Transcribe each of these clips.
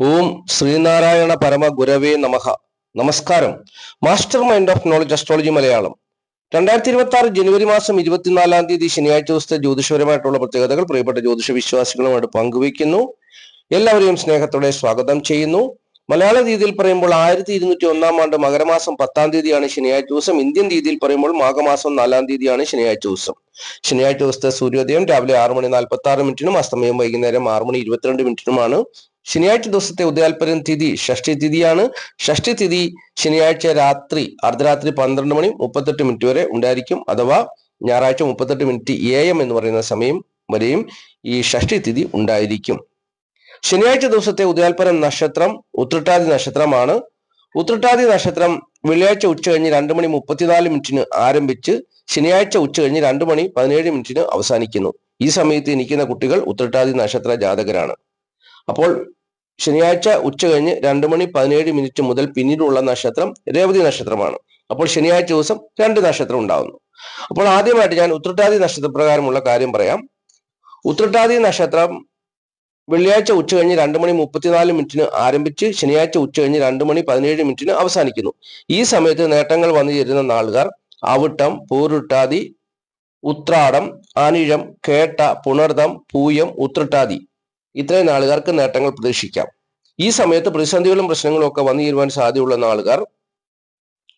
ഓം ശ്രീനാരായണ പരമ ഗുരവേ നമഹ. നമസ്കാരം. Master mind of knowledge astrology Malayalam. രണ്ടായിരത്തി ഇരുപത്തി ആറ് ജനുവരി മാസം ഇരുപത്തിനാലാം തീയതി ശനിയാഴ്ച ദിവസത്തെ ജ്യോതിഷപരമായിട്ടുള്ള പ്രത്യേകതകൾ പ്രിയപ്പെട്ട ജ്യോതിഷ വിശ്വാസികളുമായിട്ട് പങ്കുവയ്ക്കുന്നു. എല്ലാവരെയും സ്നേഹത്തോടെ സ്വാഗതം ചെയ്യുന്നു. മലയാള രീതിയിൽ പറയുമ്പോൾ ആയിരത്തി ഇരുന്നൂറ്റി ഒന്നാം ആണ്ട് മകരമാസം പത്താം തീയതിയാണ് ശനിയാഴ്ച ദിവസം. ഇന്ത്യൻ രീതിയിൽ പറയുമ്പോൾ മാഘമാസം നാലാം തീയതിയാണ് ശനിയാഴ്ച ദിവസം. ശനിയാഴ്ച ദിവസത്തെ സൂര്യോദയം രാവിലെ ആറ് മണി നാൽപ്പത്തി ആറ് മിനിറ്റിനും അസ്തമയം വൈകുന്നേരം ആറ് മണി ഇരുപത്തിരണ്ട് മിനിറ്റിനുമാണ്. ശനിയാഴ്ച ദിവസത്തെ ഉദയാൽപരം തിഥി ഷഷ്ടി തിഥിയാണ്. ഷഷ്ടി തിഥി ശനിയാഴ്ച രാത്രി അർദ്ധരാത്രി പന്ത്രണ്ട് മണി മുപ്പത്തെട്ട് മിനിറ്റ് വരെ ഉണ്ടായിരിക്കും. അഥവാ ഞായറാഴ്ച മുപ്പത്തെട്ട് മിനിറ്റ് എ എം എന്ന് പറയുന്ന സമയം വരെയും ഈ ഷഷ്ടി തിഥി ഉണ്ടായിരിക്കും. ശനിയാഴ്ച ദിവസത്തെ ഉദയാൽപരം നക്ഷത്രം ഉത്രട്ടാതി നക്ഷത്രമാണ്. ഉത്രട്ടാതി നക്ഷത്രം വെള്ളിയാഴ്ച ഉച്ച കഴിഞ്ഞ് രണ്ട് മണി മുപ്പത്തിനാല് മിനിറ്റിന് ആരംഭിച്ച് ശനിയാഴ്ച ഉച്ച കഴിഞ്ഞ് രണ്ട് മണി പതിനേഴ് മിനിറ്റിന് അവസാനിക്കുന്നു. ഈ സമയത്ത് ഇരിക്കുന്ന കുട്ടികൾ ഉത്രട്ടാതി നക്ഷത്ര ജാതകരാണ്. അപ്പോൾ ശനിയാഴ്ച ഉച്ച കഴിഞ്ഞ് രണ്ട് മണി പതിനേഴ് മിനിറ്റ് മുതൽ പിന്നീടുള്ള നക്ഷത്രം രേവതി നക്ഷത്രമാണ്. അപ്പോൾ ശനിയാഴ്ച ദിവസം രണ്ട് നക്ഷത്രം ഉണ്ടാവുന്നു. അപ്പോൾ ആദ്യമായിട്ട് ഞാൻ ഉത്രട്ടാതി നക്ഷത്രപ്രകാരമുള്ള കാര്യം പറയാം. ഉത്രട്ടാതി നക്ഷത്രം വെള്ളിയാഴ്ച ഉച്ച കഴിഞ്ഞ് രണ്ട് മണി മുപ്പത്തിനാല് മിനിറ്റിന് ആരംഭിച്ച് ശനിയാഴ്ച ഉച്ച കഴിഞ്ഞ് രണ്ട് മണി പതിനേഴ് മിനിറ്റിന് അവസാനിക്കുന്നു. ഈ സമയത്ത് നേട്ടങ്ങൾ വന്നു ചേരുന്ന നാളുകാർ അവിട്ടം പൂരുട്ടാതി ഉത്രാടം അനിഴം കേട്ട പുണർദം പൂയം ഉത്രട്ടാതി ഇത്രയും നാളുകാർക്ക് നേട്ടങ്ങൾ പ്രതീക്ഷിക്കാം. ഈ സമയത്ത് പ്രതിസന്ധികളും പ്രശ്നങ്ങളും ഒക്കെ വന്നു തീരുവാൻ സാധ്യതയുള്ള നാളുകാർ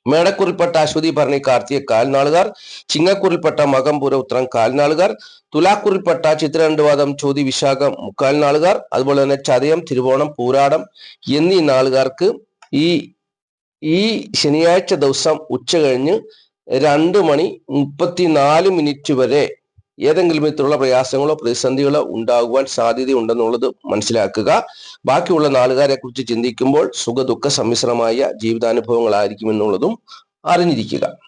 മേടക്കുറിൽപ്പെട്ട അശ്വതി ഭരണി കാർത്തിക കാൽനാളുകാർ ചിങ്ങക്കുറിൽപ്പെട്ട മകംപുര ഉത്രം കാൽനാളുകാർ തുലാക്കുറിൽപ്പെട്ട ചിത്രരണ്ടുവാദം ചോതി വിശാഖം മുക്കാൽ നാളുകാർ അതുപോലെ തന്നെ ചതയം തിരുവോണം പൂരാടം എന്നീ നാളുകാർക്ക് ഈ ഈ ശനിയാഴ്ച ദിവസം ഉച്ച കഴിഞ്ഞ് രണ്ട് മണി മുപ്പത്തിനാല് മിനിറ്റ് വരെ ഏതെങ്കിലും വിധത്തിലുള്ള പ്രയാസങ്ങളോ പ്രതിസന്ധികളോ ഉണ്ടാകുവാൻ സാധ്യതയുണ്ടെന്നുള്ളത് മനസ്സിലാക്കുക. ബാക്കിയുള്ള നാളുകാരെ കുറിച്ച് ചിന്തിക്കുമ്പോൾ സുഖ ദുഃഖ സമ്മിശ്രമായ ജീവിതാനുഭവങ്ങളായിരിക്കും എന്നുള്ളതും അറിഞ്ഞിരിക്കുക.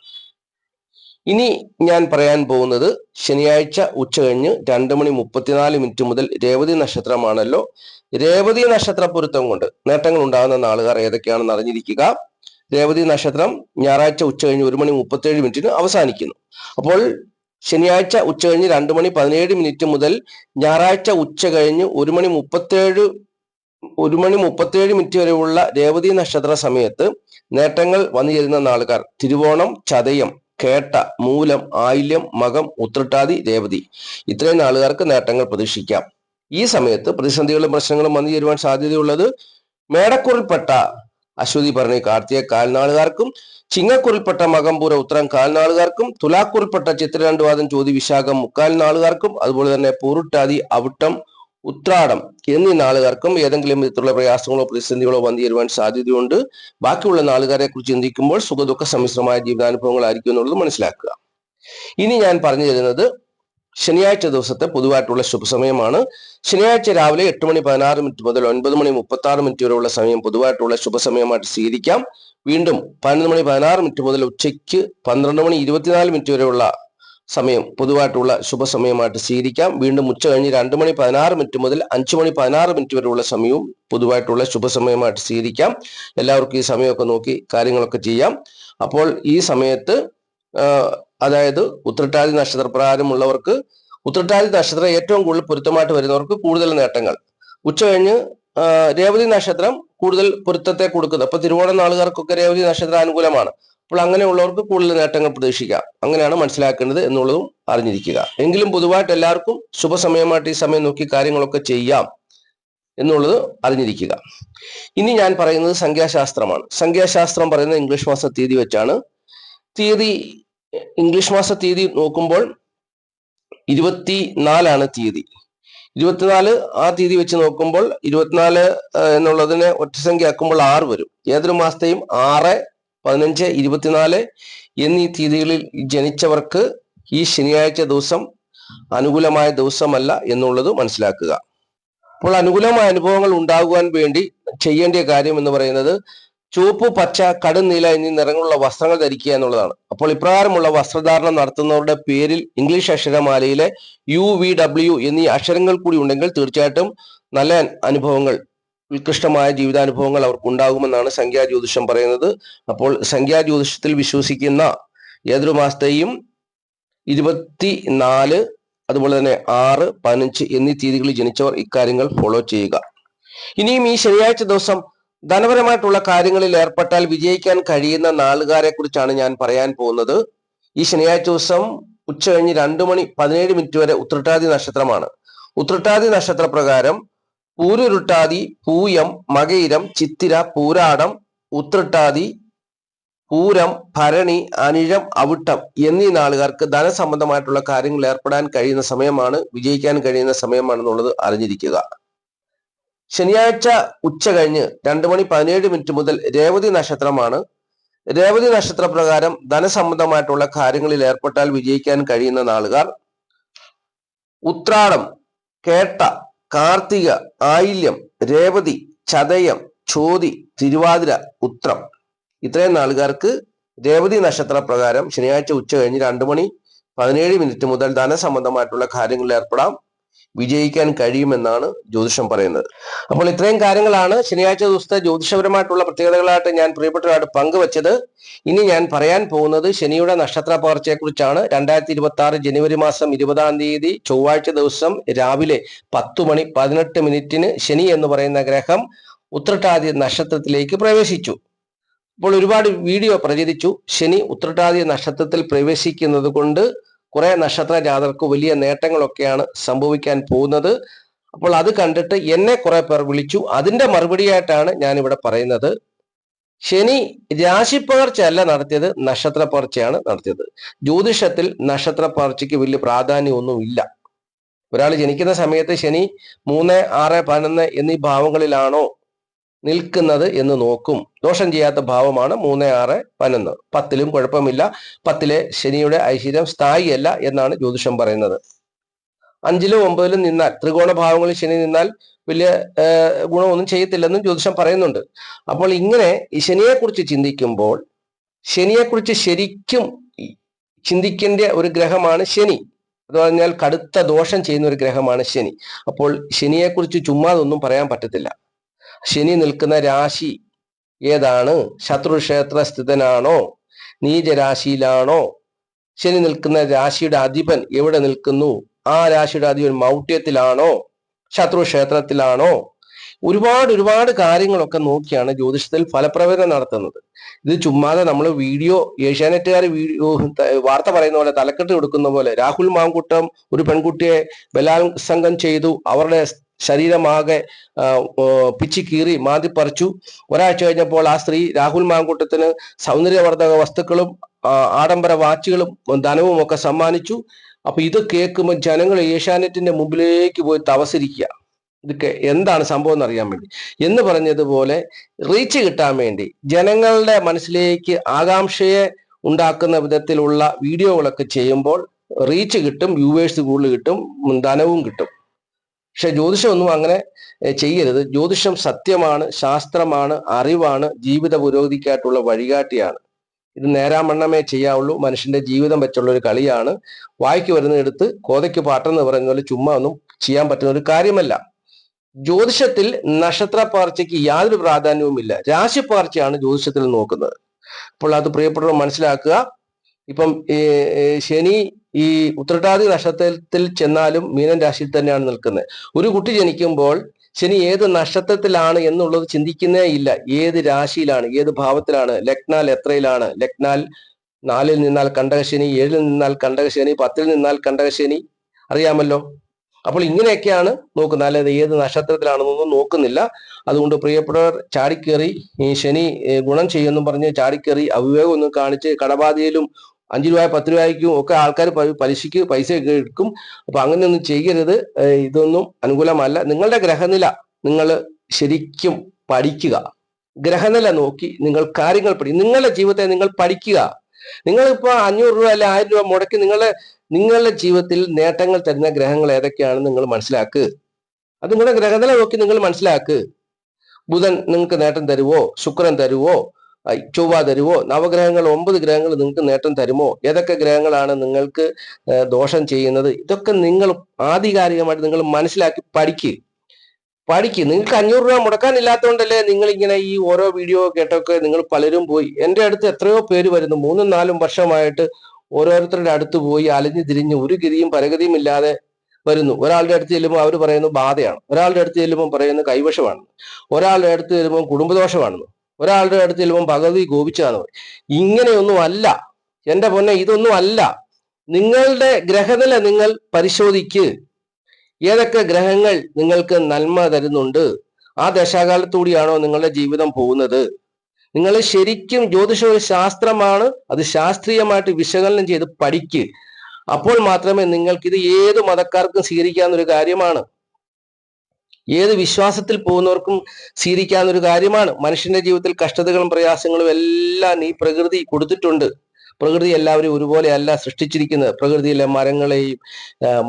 ഇനി ഞാൻ പറയാൻ പോകുന്നത് ശനിയാഴ്ച ഉച്ച കഴിഞ്ഞ് രണ്ട് മണി മുപ്പത്തിനാല് മിനിറ്റ് മുതൽ രേവതി നക്ഷത്രമാണല്ലോ. രേവതി നക്ഷത്ര പൊരുത്തം കൊണ്ട് നേട്ടങ്ങൾ ഉണ്ടാകുന്ന നാളുകാർ ഏതൊക്കെയാണെന്ന് അറിഞ്ഞിരിക്കുക. രേവതി നക്ഷത്രം ഞായറാഴ്ച ഉച്ച കഴിഞ്ഞ് ഒരു മണി മുപ്പത്തേഴ് മിനിറ്റിന് അവസാനിക്കുന്നു. അപ്പോൾ ശനിയാഴ്ച ഉച്ച കഴിഞ്ഞ് രണ്ട് മണി പതിനേഴ് മിനിറ്റ് മുതൽ ഞായറാഴ്ച ഉച്ച കഴിഞ്ഞ് ഒരു മണി മുപ്പത്തേഴ് ഒരു മണി മുപ്പത്തേഴ് മിനിറ്റ് വരെയുള്ള രേവതി നക്ഷത്ര സമയത്ത് നേട്ടങ്ങൾ വന്നു ചേരുന്ന നാളുകാർ. തിരുവോണം ചതയം കേട്ട മൂലം ആയില്യം മകം ഉത്രട്ടാതി രേവതി. ഇത്രയും നാളുകാർക്ക് നേട്ടങ്ങൾ പ്രതീക്ഷിക്കാം. ഈ സമയത്ത് പ്രതിസന്ധികളും പ്രശ്നങ്ങളും വന്നു ചേരുവാൻ സാധ്യതയുള്ളത് മേടക്കുറിൽപ്പെട്ട അശ്വതി പറഞ്ഞ കാർത്തിക കാൽനാളുകാർക്കും ചിങ്ങക്കുറിൽപ്പെട്ട മകംപൂര ഉത്തരം കാൽനാളുകാർക്കും തുലാക്കുറിൽപ്പെട്ട ചിത്രരണ്ടുവാദം ചോതി വിശാഖം മുക്കാൽ നാളുകാർക്കും അതുപോലെ തന്നെ പൂരുട്ടാതി അവിട്ടം ഉത്രാടം എന്നീ നാളുകാർക്കും ഏതെങ്കിലും വിധത്തിലുള്ള പ്രയാസങ്ങളോ പ്രതിസന്ധികളോ വന്നു ചേരുവാൻ സാധ്യതയുണ്ട്. ബാക്കിയുള്ള നാളുകാരെ കുറിച്ച് ചിന്തിക്കുമ്പോൾ സുഖദുഃഖ സമ്മിശ്രമായ ജീവിതാനുഭവങ്ങളായിരിക്കും എന്നുള്ളത് മനസ്സിലാക്കുക. ഇനി ഞാൻ പറഞ്ഞു തരുന്നത് ശനിയാഴ്ച ദിവസത്തെ പൊതുവായിട്ടുള്ള ശുഭസമയമാണ്. ശനിയാഴ്ച രാവിലെ എട്ട് മണി പതിനാറ് മിനിറ്റ് മുതൽ ഒൻപത് മണി മുപ്പത്തി ആറ് മിനിറ്റ് വരെയുള്ള സമയം പൊതുവായിട്ടുള്ള ശുഭസമയമായിട്ട് സ്വീകരിക്കാം. വീണ്ടും പതിനൊന്ന് മണി പതിനാറ് മിനിറ്റ് മുതൽ ഉച്ചയ്ക്ക് പന്ത്രണ്ട് മണി ഇരുപത്തിനാല് മിനിറ്റ് വരെയുള്ള സമയം പൊതുവായിട്ടുള്ള ശുഭസമയമായിട്ട് സ്വീകരിക്കാം. വീണ്ടും ഉച്ച കഴിഞ്ഞ് രണ്ട് മണി പതിനാറ് മിനിറ്റ് മുതൽ അഞ്ച് മണി പതിനാറ് മിനിറ്റ് വരെയുള്ള സമയവും പൊതുവായിട്ടുള്ള ശുഭസമയമായിട്ട് സ്വീകരിക്കാം. എല്ലാവർക്കും ഈ സമയമൊക്കെ നോക്കി കാര്യങ്ങളൊക്കെ ചെയ്യാം. അപ്പോൾ ഈ സമയത്ത് അതായത് ഉത്രട്ടാതി നക്ഷത്രപ്രകാരമുള്ളവർക്ക് ഉത്രട്ടാതി നക്ഷത്രം ഏറ്റവും കൂടുതൽ പൊരുത്തമായിട്ട് വരുന്നവർക്ക് കൂടുതൽ നേട്ടങ്ങൾ. ഉച്ച കഴിഞ്ഞ് രേവതി നക്ഷത്രം കൂടുതൽ പൊരുത്തത്തെ കൊടുക്കുന്നത്. അപ്പൊ തിരുവോണ നാളുകാർക്കൊക്കെ രേവതി നക്ഷത്രം അനുകൂലമാണ്. അപ്പോൾ അങ്ങനെയുള്ളവർക്ക് കൂടുതൽ നേട്ടങ്ങൾ പ്രതീക്ഷിക്കാം. അങ്ങനെയാണ് മനസ്സിലാക്കേണ്ടത് എന്നുള്ളതും അറിഞ്ഞിരിക്കുക. എങ്കിലും പൊതുവായിട്ട് എല്ലാവർക്കും ശുഭസമയമായിട്ട് ഈ സമയം നോക്കി കാര്യങ്ങളൊക്കെ ചെയ്യാം എന്നുള്ളത് അറിഞ്ഞിരിക്കുക. ഇനി ഞാൻ പറയുന്നത് സംഖ്യാശാസ്ത്രമാണ്. സംഖ്യാശാസ്ത്രം പറയുന്നത് ഇംഗ്ലീഷ് മാസ തീയതി വെച്ചാണ്. തീയതി ഇംഗ്ലീഷ് മാസ തീയതി നോക്കുമ്പോൾ ഇരുപത്തി നാലാണ് തീയതി. ഇരുപത്തിനാല് ആ തീയതി വെച്ച് നോക്കുമ്പോൾ ഇരുപത്തിനാല് എന്നുള്ളതിനെ ഒറ്റ സംഖ്യ ആക്കുമ്പോൾ ആറ് വരും. ഏതൊരു മാസത്തെയും ആറ് പതിനഞ്ച് ഇരുപത്തിനാല് എന്നീ തീയതികളിൽ ജനിച്ചവർക്ക് ഈ ശനിയാഴ്ച ദിവസം അനുകൂലമായ ദിവസമല്ല എന്നുള്ളത് മനസ്സിലാക്കുക. അപ്പോൾ അനുകൂലമായ അനുഭവങ്ങൾ ഉണ്ടാകുവാൻ വേണ്ടി ചെയ്യേണ്ട കാര്യം എന്ന് പറയുന്നത് ചുവപ്പ് പച്ച കടും നീല എന്നീ നിറങ്ങളുള്ള വസ്ത്രങ്ങൾ ധരിക്കുക എന്നുള്ളതാണ്. അപ്പോൾ ഇപ്രകാരമുള്ള വസ്ത്രധാരണം നടത്തുന്നവരുടെ പേരിൽ ഇംഗ്ലീഷ് അക്ഷരമാലയിലെ യു വി ഡബ്ല്യു എന്നീ അക്ഷരങ്ങൾ കൂടി ഉണ്ടെങ്കിൽ തീർച്ചയായിട്ടും നല്ല അനുഭവങ്ങൾ ഉത്കൃഷ്ടമായ ജീവിതാനുഭവങ്ങൾ അവർക്ക് ഉണ്ടാകുമെന്നാണ് സംഖ്യാ ജ്യോതിഷം പറയുന്നത്. അപ്പോൾ സംഖ്യാ ജ്യോതിഷത്തിൽ വിശ്വസിക്കുന്ന ഏതൊരു മാസത്തെയും ഇരുപത്തി നാല് അതുപോലെ തന്നെ ആറ് പതിനഞ്ച് എന്നീ തീയതികളിൽ ജനിച്ചവർ ഇക്കാര്യങ്ങൾ ഫോളോ ചെയ്യുക. ഇനിയും ഈ ശനിയാഴ്ച ദിവസം ധനപരമായിട്ടുള്ള കാര്യങ്ങളിൽ ഏർപ്പെട്ടാൽ വിജയിക്കാൻ കഴിയുന്ന നാളുകാരെ കുറിച്ചാണ് ഞാൻ പറയാൻ പോകുന്നത്. ഈ ശനിയാഴ്ച ദിവസം ഉച്ച കഴിഞ്ഞ് രണ്ടു മണി പതിനേഴ് മിനിറ്റ് വരെ ഉത്രട്ടാതി നക്ഷത്രമാണ്. ഉത്രട്ടാതി നക്ഷത്ര പ്രകാരം പൂരുരുട്ടാതി പൂയം മകയിരം ചിത്തിര പൂരാടം ഉത്രട്ടാതി പൂരം ഭരണി അനിഴം അവിട്ടം എന്നീ നാളുകാർക്ക് ധനസംബന്ധമായിട്ടുള്ള കാര്യങ്ങളിൽ ഏർപ്പെടാൻ കഴിയുന്ന സമയമാണ് വിജയിക്കാൻ കഴിയുന്ന സമയമാണെന്നുള്ളത് അറിഞ്ഞിരിക്കുക. ശനിയാഴ്ച ഉച്ച കഴിഞ്ഞ് രണ്ടു മണി പതിനേഴ് മിനിറ്റ് മുതൽ രേവതി നക്ഷത്രമാണ്. രേവതി നക്ഷത്ര പ്രകാരം ധനസംബന്ധമായിട്ടുള്ള കാര്യങ്ങളിൽ ഏർപ്പെട്ടാൽ വിജയിക്കാൻ കഴിയുന്ന നാളുകാർ. ഉത്രാടം കേട്ട കാർത്തിക ആയില്യം രേവതി ചതയം ചോതി തിരുവാതിര ഉത്രം. ഇത്രയും നാളുകാർക്ക് രേവതി നക്ഷത്ര പ്രകാരം ശനിയാഴ്ച ഉച്ച കഴിഞ്ഞ് രണ്ടു മണി പതിനേഴ് മിനിറ്റ് മുതൽ ധനസംബന്ധമായിട്ടുള്ള കാര്യങ്ങളിൽ ഏർപ്പെടാം. വിജയിക്കാൻ കഴിയുമെന്നാണ് ജ്യോതിഷം പറയുന്നത്. അപ്പോൾ ഇത്രയും കാര്യങ്ങളാണ് ശനിയാഴ്ച ദിവസത്തെ ജ്യോതിഷപരമായിട്ടുള്ള പ്രത്യേകതകളായിട്ട് ഞാൻ പ്രിയപ്പെട്ടവരായിട്ട് പങ്കുവച്ചത്. ഇനി ഞാൻ പറയാൻ പോകുന്നത് ശനിയുടെ നക്ഷത്ര പകർച്ചയെ കുറിച്ചാണ് രണ്ടായിരത്തി ഇരുപത്തി ആറ് ജനുവരി മാസം ഇരുപതാം തീയതി ചൊവ്വാഴ്ച ദിവസം രാവിലെ പത്തു മണി പതിനെട്ട് മിനിറ്റിന് ശനി എന്ന് പറയുന്ന ഗ്രഹം ഉത്രട്ടാതി നക്ഷത്രത്തിലേക്ക് പ്രവേശിച്ചു. അപ്പോൾ ഒരുപാട് വീഡിയോ പ്രചരിച്ചു. ശനി ഉത്രട്ടാതി നക്ഷത്രത്തിൽ പ്രവേശിക്കുന്നത് കൊണ്ട് കുറെ നക്ഷത്ര ജാതകർക്ക് വലിയ നേട്ടങ്ങളൊക്കെയാണ് സംഭവിക്കാൻ പോകുന്നത്. അപ്പോൾ അത് കണ്ടിട്ട് എന്നെ കുറെ പേർ വിളിച്ചു. അതിന്റെ മറുപടിയായിട്ടാണ് ഞാൻ ഇവിടെ പറയുന്നത്. ശനി രാശിപ്പകർച്ചയല്ല നടത്തിയത് നക്ഷത്ര പകർച്ചയാണ് നടത്തിയത്. ജ്യോതിഷത്തിൽ നക്ഷത്ര പകർച്ചയ്ക്ക് വലിയ പ്രാധാന്യമൊന്നും ഇല്ല ഒരാൾ ജനിക്കുന്ന സമയത്ത് ശനി മൂന്ന് ആറ് പതിനൊന്ന് എന്നീ ഭാവങ്ങളിലാണോ നിൽക്കുന്നത് എന്ന് നോക്കും. ദോഷം ചെയ്യാത്ത ഭാവമാണ് മൂന്ന് ആറ് പതിനൊന്ന്. പത്തിലും കുഴപ്പമില്ല. പത്തിലെ ശനിയുടെ ഐശ്വര്യം സ്ഥായിയല്ല എന്നാണ് ജ്യോതിഷം പറയുന്നത്. അഞ്ചിലും ഒമ്പതിലും നിന്നാൽ ത്രികോണ ഭാവങ്ങളിൽ ശനി നിന്നാൽ വലിയ ഗുണമൊന്നും ചെയ്യത്തില്ലെന്നും ജ്യോതിഷം പറയുന്നുണ്ട്. അപ്പോൾ ഇങ്ങനെ ഈ ശനിയെക്കുറിച്ച് ചിന്തിക്കുമ്പോൾ ശനിയെക്കുറിച്ച് ശരിക്കും ചിന്തിക്കേണ്ട ഒരു ഗ്രഹമാണ് ശനി. അത് പറഞ്ഞാൽ കടുത്ത ദോഷം ചെയ്യുന്ന ഒരു ഗ്രഹമാണ് ശനി. അപ്പോൾ ശനിയെക്കുറിച്ച് ചുമ്മാതൊന്നും പറയാൻ പറ്റത്തില്ല. ശനി നിൽക്കുന്ന രാശി ഏതാണ്? ശത്രുക്ഷേത്ര സ്ഥിതനാണോ? നീചരാശിയിലാണോ? ശനി നിൽക്കുന്ന രാശിയുടെ അധിപൻ എവിടെ നിൽക്കുന്നു? ആ രാശിയുടെ അധിപൻ മൗഢ്യത്തിലാണോ? ശത്രുക്ഷേത്രത്തിലാണോ? ഒരുപാട് ഒരുപാട് കാര്യങ്ങളൊക്കെ നോക്കിയാണ് ജ്യോതിഷത്തിൽ ഫലപ്രവചനം നടത്തുന്നത്. ഇത് ചുമ്മാതെ നമ്മൾ വീഡിയോ ഏഷ്യാനെറ്റുകാർ വീഡിയോ വാർത്ത പറയുന്ന പോലെ തലക്കെട്ട് കൊടുക്കുന്ന പോലെ രാഹുൽ മാങ്കുട്ടം ഒരു പെൺകുട്ടിയെ ബലാത്സംഗം ചെയ്തു. അവരുടെ ശരീരമാകെ പിച്ചി കീറി മാതിപ്പറിച്ചു ഒരാഴ്ച കഴിഞ്ഞപ്പോൾ ആ സ്ത്രീ രാഹുൽ മാങ്കൂട്ടത്തിന് സൗന്ദര്യവർദ്ധക വസ്തുക്കളും ആഡംബര വാച്ചുകളും ധനവും ഒക്കെ സമ്മാനിച്ചു. അപ്പൊ ഇത് കേൾക്കുമ്പോൾ ജനങ്ങൾ ഏഷ്യാനെറ്റിന്റെ മുമ്പിലേക്ക് പോയി തവസരിക്കുക ഇതൊക്കെ എന്താണ് സംഭവം എന്ന് അറിയാൻ വേണ്ടി. എന്ന് പറഞ്ഞതുപോലെ റീച്ച് കിട്ടാൻ വേണ്ടി ജനങ്ങളുടെ മനസ്സിലേക്ക് ആകാംക്ഷയെ ഉണ്ടാക്കുന്ന വിധത്തിലുള്ള വീഡിയോകളൊക്കെ ചെയ്യുമ്പോൾ റീച്ച് കിട്ടും വ്യൂവേഴ്സ് കൂടുതൽ കിട്ടും ധനവും കിട്ടും. പക്ഷെ ജ്യോതിഷമൊന്നും അങ്ങനെ ചെയ്യരുത്. ജ്യോതിഷം സത്യമാണ് ശാസ്ത്രമാണ് അറിവാണ് ജീവിത പുരോഗതിക്കായിട്ടുള്ള വഴികാട്ടിയാണ്. ഇത് നേരാമണ്ണമേ ചെയ്യാവുള്ളൂ. മനുഷ്യന്റെ ജീവിതം വെച്ചുള്ള ഒരു കളിയാണ്. വായിക്ക് വരുന്നെടുത്ത് കോതയ്ക്ക് പാട്ടെന്ന് പറയുന്ന പോലെ ചുമ്മാ ഒന്നും ചെയ്യാൻ പറ്റുന്ന ഒരു കാര്യമല്ല. ജ്യോതിഷത്തിൽ നക്ഷത്ര പകർച്ചയ്ക്ക് യാതൊരു പ്രാധാന്യവുമില്ല. രാശി പകർച്ചയാണ് ജ്യോതിഷത്തിൽ നോക്കുന്നത്. അപ്പോൾ അത് പ്രിയപ്പെട്ടവർ മനസ്സിലാക്കുക. ഇപ്പം ശനി ഈ ഉത്രട്ടാതി നക്ഷത്രത്തിൽ ചെന്നാലും മീനൻ രാശിയിൽ തന്നെയാണ് നിൽക്കുന്നത്. ഒരു കുട്ടി ജനിക്കുമ്പോൾ ശനി ഏത് നക്ഷത്രത്തിലാണ് എന്നുള്ളത് ചിന്തിക്കുന്നേ ഇല്ല. ഏത് രാശിയിലാണ് ഏത് ഭാവത്തിലാണ്? ലഗ്നാൽ എത്രയിലാണ്? ലഗ്നാൽ നാലിൽ നിന്നാൽ കണ്ടകശനി ഏഴിൽ നിന്നാൽ കണ്ടകശനി പത്തിൽ നിന്നാൽ കണ്ടകശനി. അറിയാമല്ലോ? അപ്പോൾ ഇങ്ങനെയൊക്കെയാണ് നോക്കുന്നത്. അല്ലാതെ ഏത് നക്ഷത്രത്തിലാണെന്നൊന്നും നോക്കുന്നില്ല. അതുകൊണ്ട് പ്രിയപ്പെട്ടവർ ചാടിക്കേറി ശനി ഗുണം ചെയ്യുമെന്നും പറഞ്ഞ് ചാടിക്കേറി അവിവേകമൊന്നും കാണിച്ച് കടബാധയിലും അഞ്ചു രൂപ പത്ത് രൂപയ്ക്കും ഒക്കെ ആൾക്കാർ പലിശയ്ക്ക് പൈസ എടുക്കും. അപ്പൊ അങ്ങനെയൊന്നും ചെയ്യരുത്. ഇതൊന്നും അനുകൂലമല്ല. നിങ്ങളുടെ ഗ്രഹനില നിങ്ങൾ ശരിക്കും പഠിക്കുക. ഗ്രഹനില നോക്കി നിങ്ങൾ കാര്യങ്ങൾ പഠി നിങ്ങളുടെ ജീവിതത്തെ നിങ്ങൾ പഠിക്കുക. നിങ്ങളിപ്പോ അഞ്ഞൂറ് രൂപ അല്ലെ ആയിരം രൂപ മുടക്കി നിങ്ങളെ നിങ്ങളുടെ ജീവിതത്തിൽ നേട്ടങ്ങൾ തരുന്ന ഗ്രഹങ്ങൾ ഏതൊക്കെയാണെന്ന് നിങ്ങൾ മനസ്സിലാക്ക്. അത് നിങ്ങളുടെ ഗ്രഹനില നോക്കി നിങ്ങൾ മനസ്സിലാക്ക്. ബുധൻ നിങ്ങൾക്ക് നേട്ടം തരുവോ? ശുക്രൻ തരുവോ? ചൊവ്വ തരുമോ? നവഗ്രഹങ്ങൾ ഒമ്പത് ഗ്രഹങ്ങൾ നിങ്ങൾക്ക് നേട്ടം തരുമോ? ഏതൊക്കെ ഗ്രഹങ്ങളാണ് നിങ്ങൾക്ക് ദോഷം ചെയ്യുന്നത്? ഇതൊക്കെ നിങ്ങൾ ആധികാരികമായിട്ട് നിങ്ങൾ മനസ്സിലാക്കി പഠിക്കുക പഠിക്കുക നിങ്ങൾക്ക് അഞ്ഞൂറ് രൂപ മുടക്കാനില്ലാത്തതുകൊണ്ടല്ലേ നിങ്ങൾ ഇങ്ങനെ ഈ ഓരോ വീഡിയോ കേട്ടൊക്കെ നിങ്ങൾ പലരും പോയി. എന്റെ അടുത്ത് എത്രയോ പേര് വരുന്നു. മൂന്നും നാലും വർഷമായിട്ട് ഓരോരുത്തരുടെ അടുത്ത് പോയി അലഞ്ഞു തിരിഞ്ഞ് ഒരു ഗതിയും പരഗതിയും ഇല്ലാതെ വരുന്നു. ഒരാളുടെ അടുത്ത് ചെല്ലുമ്പോൾ അവർ പറയുന്നു ബാധയാണ്. ഒരാളുടെ അടുത്ത് ചെല്ലുമ്പോൾ പറയുന്നു കൈവശമാണ്. ഒരാളുടെ അടുത്ത് ചെല്ലുമ്പോൾ കുടുംബദോഷമാണെന്ന് ഒരാളുടെ അടുത്ത് ചെല്ലുമ്പോൾ ഭഗവതി കോപിച്ചാന്ന് പറയും ഇങ്ങനെയൊന്നും അല്ല. എന്റെ പൊന്നെ ഇതൊന്നും അല്ല. നിങ്ങളുടെ ഗ്രഹനില നിങ്ങൾ പരിശോധിക്ക്. ഏതൊക്കെ ഗ്രഹങ്ങൾ നിങ്ങൾക്ക് നന്മ തരുന്നുണ്ട്? ആ ദശാകാലത്തൂടിയാണോ നിങ്ങളുടെ ജീവിതം പോകുന്നത്? നിങ്ങൾ ശരിക്കും ജ്യോതിഷ ഒരു ശാസ്ത്രമാണ് അത് ശാസ്ത്രീയമായിട്ട് വിശകലനം ചെയ്ത് പഠിക്ക്. അപ്പോൾ മാത്രമേ നിങ്ങൾക്ക് ഇത് ഏത് മതക്കാർക്കും സ്വീകരിക്കാവുന്ന ഒരു കാര്യമാണ്. ഏത് വിശ്വാസത്തിൽ പോകുന്നവർക്കും സ്വീകരിക്കാവുന്ന ഒരു കാര്യമാണ്. മനുഷ്യന്റെ ജീവിതത്തിൽ കഷ്ടതകളും പ്രയാസങ്ങളും എല്ലാം ഈ പ്രകൃതി കൊടുത്തിട്ടുണ്ട്. പ്രകൃതി എല്ലാവരും ഒരുപോലെ അല്ല സൃഷ്ടിച്ചിരിക്കുന്നത്. പ്രകൃതിയിലെ മരങ്ങളെയും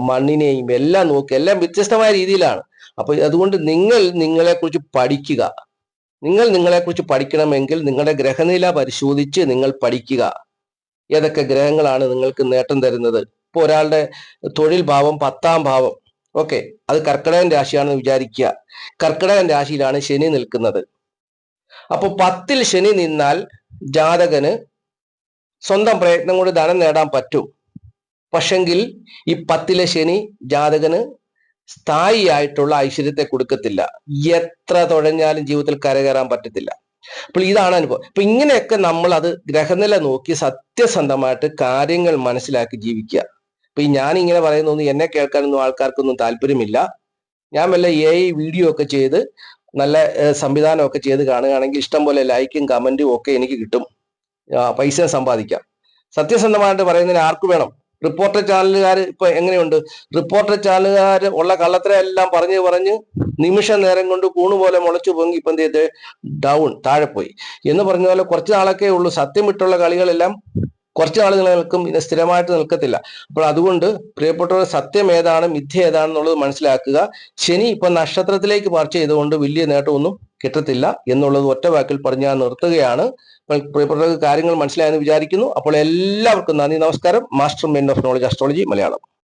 മണ്ണിനെയും എല്ലാം നോക്കി എല്ലാം വ്യത്യസ്തമായ രീതിയിലാണ്. അപ്പൊ അതുകൊണ്ട് നിങ്ങൾ നിങ്ങളെക്കുറിച്ച് പഠിക്കുക. നിങ്ങൾ നിങ്ങളെക്കുറിച്ച് പഠിക്കണമെങ്കിൽ നിങ്ങളുടെ ഗ്രഹനില പരിശോധിച്ച് നിങ്ങൾ പഠിക്കുക. ഏതൊക്കെ ഗ്രഹങ്ങളാണ് നിങ്ങൾക്ക് നേട്ടം തരുന്നത്? ഇപ്പൊ ഒരാളുടെ തൊഴിൽ ഭാവം പത്താം ഭാവം. ഓക്കെ. അത് കർക്കിടകൻ രാശിയാണെന്ന് വിചാരിക്കുക. കർക്കിടകൻ രാശിയിലാണ് ശനി നിൽക്കുന്നത്. അപ്പൊ പത്തിൽ ശനി നിന്നാൽ ജാതകന് സ്വന്തം പ്രയത്നം കൊണ്ട് ധനം നേടാൻ പറ്റും. പക്ഷെങ്കിൽ ഈ പത്തിലെ ശനി ജാതകന് സ്ഥായിയായിട്ടുള്ള ഐശ്വര്യത്തെ കൊടുക്കത്തില്ല. എത്ര തുഴഞ്ഞാലും ജീവിതത്തിൽ കരകയറാൻ പറ്റത്തില്ല. അപ്പോൾ ഇതാണ് അനുഭവം. അപ്പൊ ഇങ്ങനെയൊക്കെ നമ്മൾ അത് ഗ്രഹനില നോക്കി സത്യസന്ധമായിട്ട് കാര്യങ്ങൾ മനസ്സിലാക്കി ജീവിക്കുക. അപ്പൊ ഈ ഞാൻ ഇങ്ങനെ പറയുന്നൊന്നും എന്നെ കേൾക്കാനൊന്നും ആൾക്കാർക്കൊന്നും താല്പര്യമില്ല. ഞാൻ വല്ല എ ഐ വീഡിയോ ഒക്കെ ചെയ്ത് നല്ല സംവിധാനം സംവിധാനമൊക്കെ ചെയ്ത് കാണുകയാണെങ്കിൽ ഇഷ്ടം പോലെ ലൈക്കും കമന്റും ഒക്കെ എനിക്ക് കിട്ടും. പൈസ സമ്പാദിക്കാം. സത്യസന്ധമായിട്ട് പറയുന്നതിന് ആർക്ക് വേണം? റിപ്പോർട്ടർ ചാനലുകാർ ഇപ്പൊ എങ്ങനെയുണ്ട്? റിപ്പോർട്ടർ ചാനലുകാർ ഉള്ള കള്ളത്തരം എല്ലാം പറഞ്ഞ് പറഞ്ഞ് നിമിഷ നേരം കൊണ്ട് കൂണ് പോലെ മുളച്ചു പൊങ്ങി ഇപ്പം എന്ത് ചെയ്ത്? ഡൗൺ താഴെ പോയി എന്ന് പറഞ്ഞ പോലെ കുറച്ച് നാളൊക്കെ ഉള്ളൂ. സത്യം വിട്ടുള്ള കളികളെല്ലാം കുറച്ച് നാൾ നിലനിൽക്കും ഇത് സ്ഥിരമായിട്ട് നിൽക്കത്തില്ല. അപ്പോൾ അതുകൊണ്ട് പ്രിയപ്പെട്ടവർ സത്യം ഏതാണ് മിഥ്യ ഏതാണെന്നുള്ളത് മനസ്സിലാക്കുക. ശനി ഇപ്പൊ നക്ഷത്രത്തിലേക്ക് മാർച്ച് ചെയ്തുകൊണ്ട് വലിയ നേട്ടമൊന്നും കിട്ടത്തില്ല എന്നുള്ളത് ഒറ്റ വാക്കിൽ പറഞ്ഞ് ഞാൻ നിർത്തുകയാണ്. പ്രിയപ്പെട്ടവർക്ക് കാര്യങ്ങൾ മനസ്സിലായെന്ന് വിചാരിക്കുന്നു. അപ്പോൾ എല്ലാവർക്കും നന്ദി നമസ്കാരം. Master mind of knowledge astrology Malayalam.